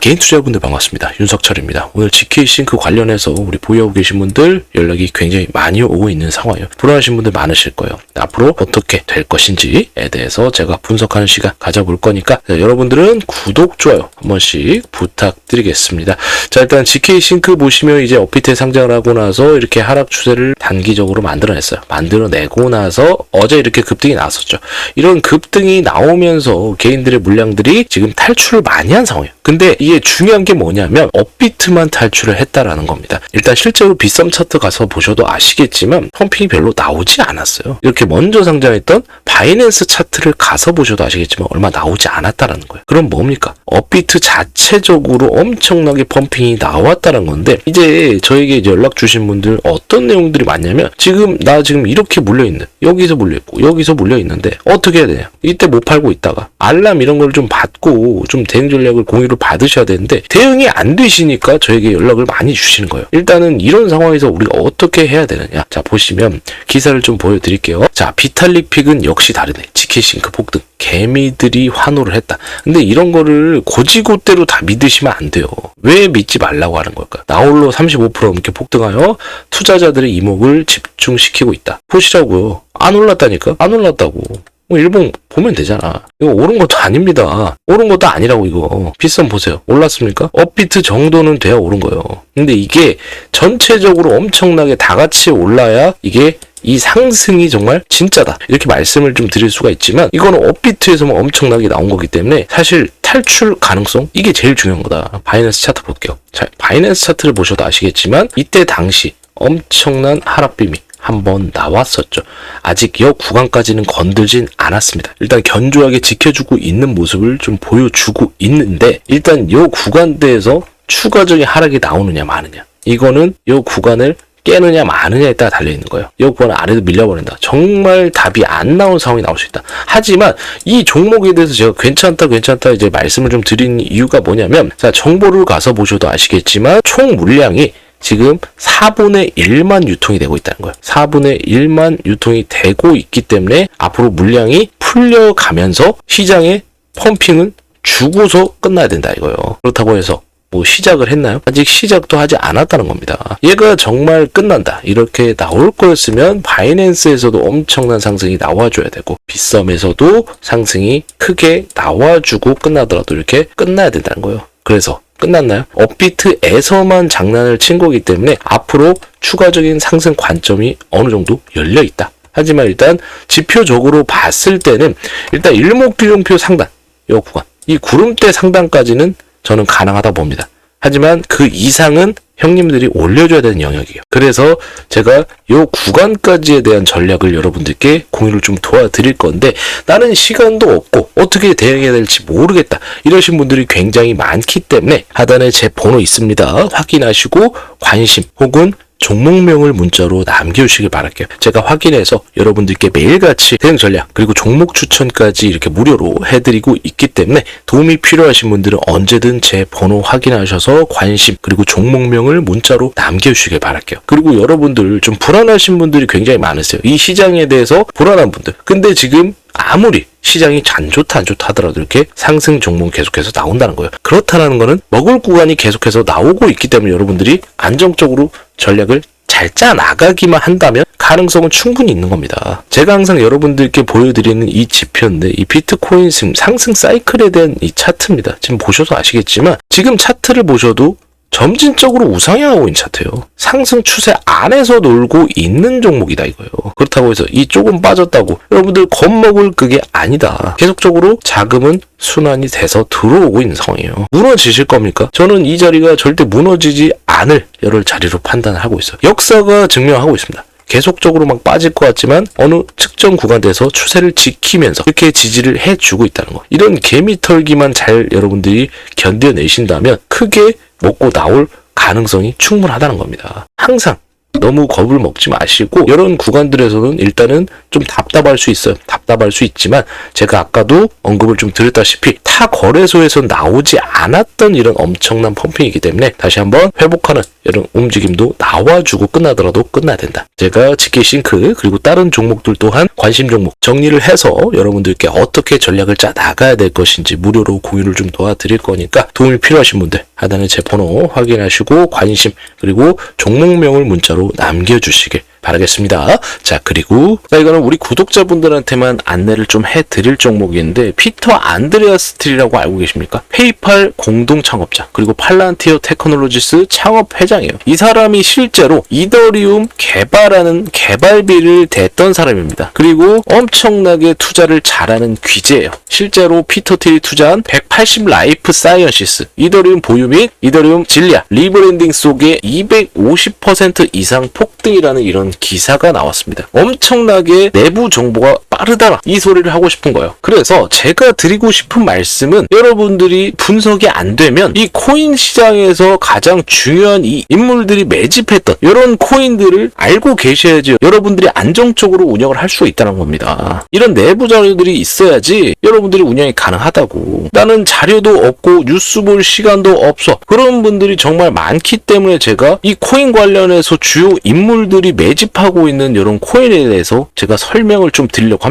개인 투자분들 반갑습니다. 윤석철입니다. 오늘 GK 싱크 관련해서 우리 보유하고 계신 분들 연락이 굉장히 많이 오고 있는 상황이에요. 불안하신 분들 많으실 거예요. 앞으로 어떻게 될 것인지에 대해서 제가 분석하는 시간 가져볼 거니까 자, 여러분들은 구독, 좋아요 한 번씩 부탁드리겠습니다. 자, 일단 GK 싱크 보시면 이제 업비트에 상장을 하고 나서 이렇게 하락 추세를 단기적으로 만들어냈어요. 만들어내고 나서 어제 이렇게 급등이 나왔었죠. 이런 급등이 나오면서 개인들의 물량들이 지금 탈출을 많이 한 상황이에요. 근데 이게 중요한 게 뭐냐면 업비트만 탈출을 했다라는 겁니다. 일단 실제로 비썸 차트 가서 보셔도 아시겠지만 펌핑이 별로 나오지 않았어요. 이렇게 먼저 상장했던 바이낸스 차트를 가서 보셔도 아시겠지만 얼마 나오지 않았다라는 거예요. 그럼 뭡니까? 업비트 자체적으로 엄청나게 펌핑이 나왔다는 건데 이제 저에게 이제 연락 주신 분들 어떤 내용들이 많냐면 지금 나 지금 이렇게 물려 있는 여기서 물려 있고 여기서 물려 있는데 어떻게 해야 되냐? 이때 못 팔고 있다가 알람 이런 걸 좀 받고 좀 대응 전략을 공유를 받으셔야 되는데 대응이 안 되시니까 저에게 연락을 많이 주시는 거예요. 일단은 이런 상황에서 우리가 어떻게 해야 되느냐? 자 보시면 기사를 좀 보여드릴게요. 자 비탈릭 픽은 역시 다르네. 지키싱크 폭등. 개미들이 환호를 했다. 근데 이런 거를 고지고대로 다 믿으시면 안 돼요. 왜 믿지 말라고 하는 걸까? 나홀로 35% 넘게 폭등하여 투자자들의 이목을 집중시키고 있다. 보시라고요. 안 올랐다니까? 안 올랐다고. 뭐 일본 보면 되잖아. 이거 오른 것도 아닙니다. 오른 것도 아니라고 이거. 비싼 보세요. 올랐습니까? 업비트 정도는 돼야 오른 거예요. 근데 이게 전체적으로 엄청나게 다 같이 올라야 이게 이 상승이 정말 진짜다. 이렇게 말씀을 좀 드릴 수가 있지만 이거는 업비트에서만 엄청나게 나온 거기 때문에 사실 탈출 가능성 이게 제일 중요한 거다. 바이낸스 차트 볼게요. 자, 바이낸스 차트를 보셔도 아시겠지만 이때 당시 엄청난 하락빔이 한번 나왔었죠. 아직 여 구간까지는 건들진 않았습니다. 일단 견조하게 지켜주고 있는 모습을 좀 보여주고 있는데 일단 요 구간대에서 추가적인 하락이 나오느냐 마느냐 이거는 요 구간을 깨느냐 마느냐에 따라 달려있는 거예요. 이 구간 아래도 밀려버린다. 정말 답이 안 나온 상황이 나올 수 있다. 하지만 이 종목에 대해서 제가 괜찮다 괜찮다 이제 말씀을 좀 드린 이유가 뭐냐면 자 정보를 가서 보셔도 아시겠지만 총 물량이 지금 4분의 1만 유통이 되고 있다는 거예요. 4분의 1만 유통이 되고 있기 때문에 앞으로 물량이 풀려가면서 시장의 펌핑은 주고서 끝나야 된다 이거예요. 그렇다고 해서 뭐 시작을 했나요? 아직 시작도 하지 않았다는 겁니다. 얘가 정말 끝난다. 이렇게 나올 거였으면 바이낸스에서도 엄청난 상승이 나와줘야 되고 빗썸에서도 상승이 크게 나와주고 끝나더라도 이렇게 끝나야 된다는 거예요. 그래서 끝났나요? 업비트에서만 장난을 친 거기 때문에 앞으로 추가적인 상승 관점이 어느 정도 열려 있다. 하지만 일단 지표적으로 봤을 때는 일단 일목균형표 상단 요 구간 이 구름대 상단까지는 저는 가능하다 봅니다. 하지만 그 이상은 형님들이 올려줘야 되는 영역이에요. 그래서 제가 요 구간까지에 대한 전략을 여러분들께 공유를 좀 도와드릴 건데 나는 시간도 없고 어떻게 대응해야 될지 모르겠다 이러신 분들이 굉장히 많기 때문에 하단에 제 번호 있습니다. 확인하시고 관심 혹은 종목명을 문자로 남겨주시길 바랄게요. 제가 확인해서 여러분들께 매일같이 대응 전략 그리고 종목 추천까지 이렇게 무료로 해드리고 있기 때문에 도움이 필요하신 분들은 언제든 제 번호 확인하셔서 관심 그리고 종목명을 문자로 남겨주시길 바랄게요. 그리고 여러분들 좀 불안하신 분들이 굉장히 많으세요. 이 시장에 대해서 불안한 분들. 근데 지금 아무리 시장이 안 좋다 안 좋다 하더라도 이렇게 상승 종목 계속해서 나온다는 거예요. 그렇다는 거는 먹을 구간이 계속해서 나오고 있기 때문에 여러분들이 안정적으로 전략을 잘 짜 나가기만 한다면 가능성은 충분히 있는 겁니다. 제가 항상 여러분들께 보여드리는 이 지표인데 이 비트코인 지금 상승 사이클에 대한 이 차트입니다. 지금 보셔도 아시겠지만 지금 차트를 보셔도 점진적으로 우상향하고 있는 차트예요. 상승 추세 안에서 놀고 있는 종목이다 이거예요. 그렇다고 해서 이 조금 빠졌다고 여러분들 겁먹을 그게 아니다. 계속적으로 자금은 순환이 돼서 들어오고 있는 상황이에요. 무너지실 겁니까? 저는 이 자리가 절대 무너지지 않을 여러 자리로 판단을 하고 있어요. 역사가 증명하고 있습니다. 계속적으로 막 빠질 것 같지만 어느 측정 구간에서 추세를 지키면서 이렇게 지지를 해주고 있다는 거. 이런 개미털기만 잘 여러분들이 견뎌내신다면 크게 먹고 나올 가능성이 충분하다는 겁니다. 항상 너무 겁을 먹지 마시고 이런 구간들에서는 일단은 좀 답답할 수 있어요. 답답할 수 있지만 제가 아까도 언급을 좀 드렸다시피 타 거래소에서 나오지 않았던 이런 엄청난 펌핑이기 때문에 다시 한번 회복하는 이런 움직임도 나와주고 끝나더라도 끝나야 된다. 제가 지키 싱크 그리고 다른 종목들 또한 관심 종목 정리를 해서 여러분들께 어떻게 전략을 짜 나가야 될 것인지 무료로 공유를 좀 도와드릴 거니까 도움이 필요하신 분들 하단에 제 번호 확인하시고 관심 그리고 종목명을 문자로 남겨주시길 바라겠습니다. 자, 그리고 자, 이거는 우리 구독자분들한테만 안내를 좀 해드릴 종목인데 피터 안드레아스틸이라고 알고 계십니까? 페이팔 공동 창업자 그리고 팔란티어 테크놀로지스 창업 회장이에요. 이 사람이 실제로 이더리움 개발하는 개발비를 댔던 사람입니다. 그리고 엄청나게 투자를 잘하는 귀재예요. 실제로 피터 틸이 투자한 180 라이프 사이언시스 이더리움 보유 및 이더리움 진리아 리브랜딩 속에 250% 이상 폭등이라는 이런 기사가 나왔습니다. 엄청나게 내부 정보가 빠르다 이 소리를 하고 싶은 거예요. 그래서 제가 드리고 싶은 말씀은 여러분들이 분석이 안 되면 이 코인 시장에서 가장 중요한 이 인물들이 매집했던 이런 코인들을 알고 계셔야지 여러분들이 안정적으로 운영을 할 수가 있다는 겁니다. 이런 내부 자료들이 있어야지 여러분들이 운영이 가능하다고. 나는 자료도 없고 뉴스 볼 시간도 없어. 그런 분들이 정말 많기 때문에 제가 이 코인 관련해서 주요 인물들이 매집하고 있는 이런 코인에 대해서 제가 설명을 좀 드리려고 합니다.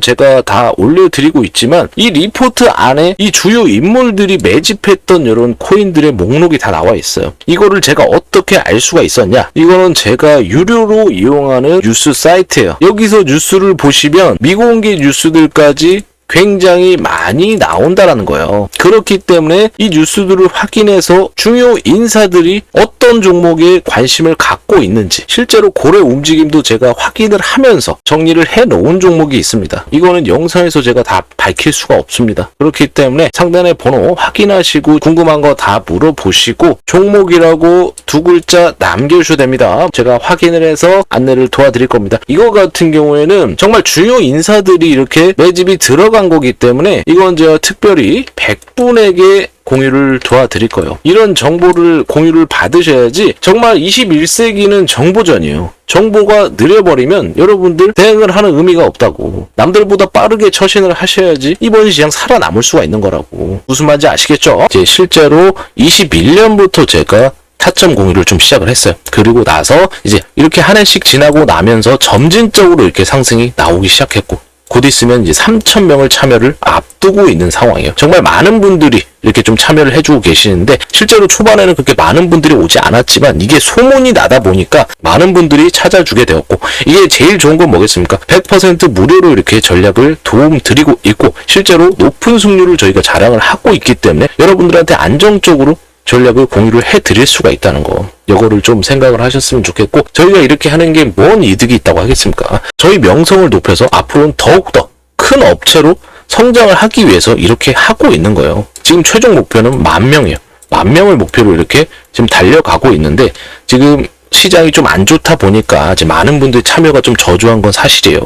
제가 다 올려드리고 있지만 이 리포트 안에 이 주요 인물들이 매집했던 이런 코인들의 목록이 다 나와 있어요. 이거를 제가 어떻게 알 수가 있었냐? 이거는 제가 유료로 이용하는 뉴스 사이트예요. 여기서 뉴스를 보시면 미공개 뉴스들까지 굉장히 많이 나온다라는 거예요. 그렇기 때문에 이 뉴스들을 확인해서 중요 인사들이 어떤 종목에 관심을 갖고 있는지 실제로 고래 움직임도 제가 확인을 하면서 정리를 해 놓은 종목이 있습니다. 이거는 영상에서 제가 다 밝힐 수가 없습니다. 그렇기 때문에 상단의 번호 확인하시고 궁금한 거 다 물어보시고 종목이라고 두 글자 남겨주셔도 됩니다. 제가 확인을 해서 안내를 도와드릴 겁니다. 이거 같은 경우에는 정말 중요 인사들이 이렇게 매집이 들어 간 거기 때문에 이건 제가 특별히 100분에게 공유를 도와드릴 거예요. 이런 정보를 공유를 받으셔야지 정말 21세기는 정보전이에요. 정보가 느려버리면 여러분들 대응을 하는 의미가 없다고. 남들보다 빠르게 처신을 하셔야지 이번 시장 살아남을 수가 있는 거라고. 무슨 말인지 아시겠죠? 이제 실제로 21년부터 제가 타점 공유를 좀 시작을 했어요. 그리고 나서 이제 이렇게 한 해씩 지나고 나면서 점진적으로 이렇게 상승이 나오기 시작했고 곧 있으면 이제 3,000명을 참여를 앞두고 있는 상황이에요. 정말 많은 분들이 이렇게 좀 참여를 해주고 계시는데 실제로 초반에는 그렇게 많은 분들이 오지 않았지만 이게 소문이 나다 보니까 많은 분들이 찾아주게 되었고 이게 제일 좋은 건 뭐겠습니까? 100% 무료로 이렇게 전략을 도움 드리고 있고 실제로 높은 승률을 저희가 자랑을 하고 있기 때문에 여러분들한테 안정적으로 전략을 공유를 해 드릴 수가 있다는 거. 이거를 좀 생각을 하셨으면 좋겠고 저희가 이렇게 하는 게 뭔 이득이 있다고 하겠습니까? 저희 명성을 높여서 앞으로는 더욱더 큰 업체로 성장을 하기 위해서 이렇게 하고 있는 거예요. 지금 최종 목표는 만 명이에요. 만 명을 목표로 이렇게 지금 달려가고 있는데 지금 시장이 좀 안 좋다 보니까 이제 많은 분들이 참여가 좀 저조한 건 사실이에요.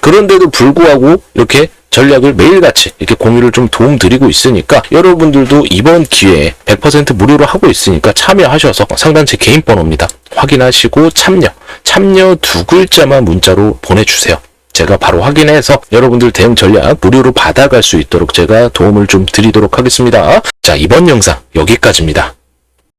그런데도 불구하고 이렇게 전략을 매일같이 이렇게 공유를 좀 도움 드리고 있으니까 여러분들도 이번 기회에 100% 무료로 하고 있으니까 참여하셔서 상단 제 개인 번호입니다. 확인하시고 참여, 참여 두 글자만 문자로 보내주세요. 제가 바로 확인해서 여러분들 대응 전략 무료로 받아갈 수 있도록 제가 도움을 좀 드리도록 하겠습니다. 자, 이번 영상 여기까지입니다.